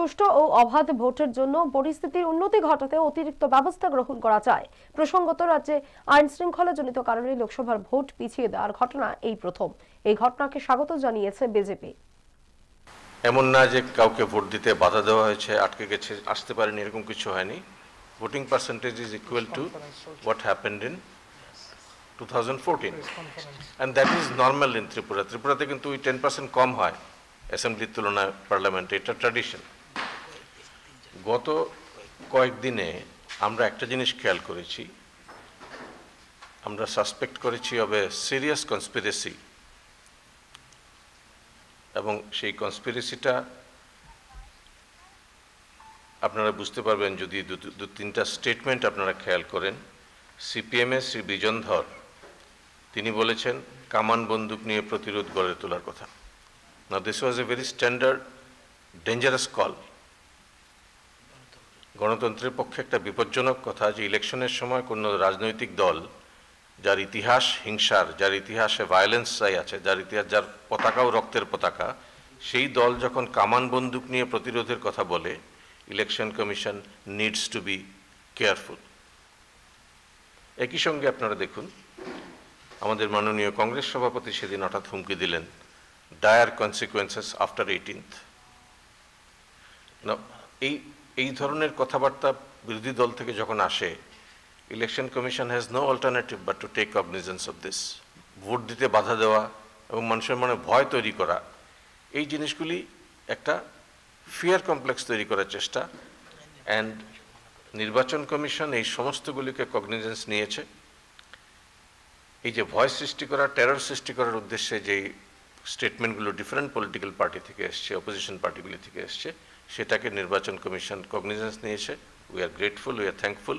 সুষ্ঠু ও অবাধ ভোটের জন্য পরিস্থিতির উন্নতি ঘটাতে অতিরিক্ত ব্যবস্থা গ্রহণ করা চায়। প্রসঙ্গত, রাজ্যে আইন শৃঙ্খলাজনিত কারণে লোকসভার ভোট পিছিয়ে দেওয়ার ঘটনা এই প্রথম। এই ঘটনাকে স্বাগত জানিয়েছে বিজেপি। এমন না যে কাউকে ভোট দিতে বাধা দেওয়া হয়েছে, আটকে গেছে, আসতে পারেনি, এরকম কিছু হয়নি। Voting percentage is equal to what happened in two thousand fourteen and that is normal in Tripura ত্রিপুরাতে কিন্তু ওই টেন পার্সেন্ট কম হয়। অ্যাসেম্বলির তুলনায় পার্লামেন্টে এটা ট্র্যাডিশন গত কয়েকদিনে আমরা একটা জিনিস খেয়াল করেছি। আমরা সাসপেক্ট করেছি হবে সিরিয়াস কনস্পিরেসি এবং সেই কনস্পিরেসিটা আপনারা বুঝতে পারবেন যদি দু- তিনটা স্টেটমেন্ট আপনারা খেয়াল করেন। সিপিএমের শ্রী বিজন ধর তিনি বলেছেন, কামান বন্দুক নিয়ে প্রতিরোধ গড়ে তোলার কথা। না this was a very standard dangerous call গণতন্ত্রের পক্ষে একটা বিপজ্জনক কথা যে ইলেকশনের সময় কোনো রাজনৈতিক দল যার ইতিহাস হিংসার, যার ইতিহাসে ভায়োলেন্স চাই আছে, যার ইতিহাস, যার পতাকাও রক্তের পতাকা, সেই দল যখন কামান বন্দুক নিয়ে প্রতিরোধের কথা বলে, election commission needs to be careful একই সঙ্গে আপনারা দেখুন, আমাদের মাননীয় কংগ্রেস সভাপতি সেদিন হঠাৎ হুমকি দিলেন ডায়ার কনসিকুয়েন্সেস আফটার এইটিনথ এই এই ধরনের কথাবার্তা বিরোধী দল থেকে যখন আসে election commission has no alternative but to take cognizance of this vote দিতে বাধা দেওয়া এবং মানুষের মনে ভয় তৈরি করা, এই জিনিসগুলি একটা ফিয়ার কমপ্লেক্স তৈরি করার চেষ্টা। অ্যান্ড নির্বাচন কমিশন এই সমস্তগুলিকে কগনিজেন্স নিয়েছে। এই যে ভয় সৃষ্টি করা টেরর সৃষ্টি করার উদ্দেশ্যে যেই স্টেটমেন্টগুলো ডিফারেন্ট পলিটিক্যাল পার্টি থেকে এসছে অপোজিশন পার্টিগুলি থেকে এসছে সেটাকে নির্বাচন কমিশন কগনিজেন্স নিয়েছে। We are grateful we are thankful